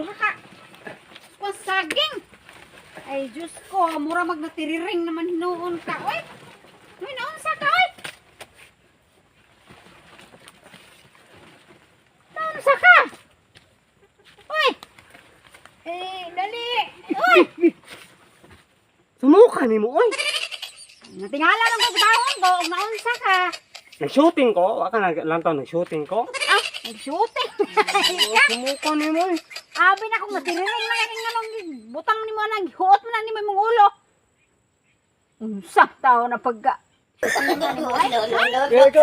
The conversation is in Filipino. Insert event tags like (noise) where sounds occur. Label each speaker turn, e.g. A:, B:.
A: duha ka. Kung saging. Ay, Diyos ko, mura magnatiriring naman hinuon ka. Oy, hinuon sa ka, oy. Hinuon sa ka. Oy. Eh, dali. Oy.
B: Sumuka ni mo, oy.
A: Natingala lang ko taon ko, naunsa ka.
B: Nag-shooting ko, waka na lang to, nag-shooting ko.
A: Ah, nag-shooting. (laughs)
B: Sumuka ni mo, eh.
A: Abi na kung natiriring na yung anong butang ni mo nang huot mo na ni mo mong ulo. Unsa tao na pagka. Ano na ni mo ay?
B: Kaya ka,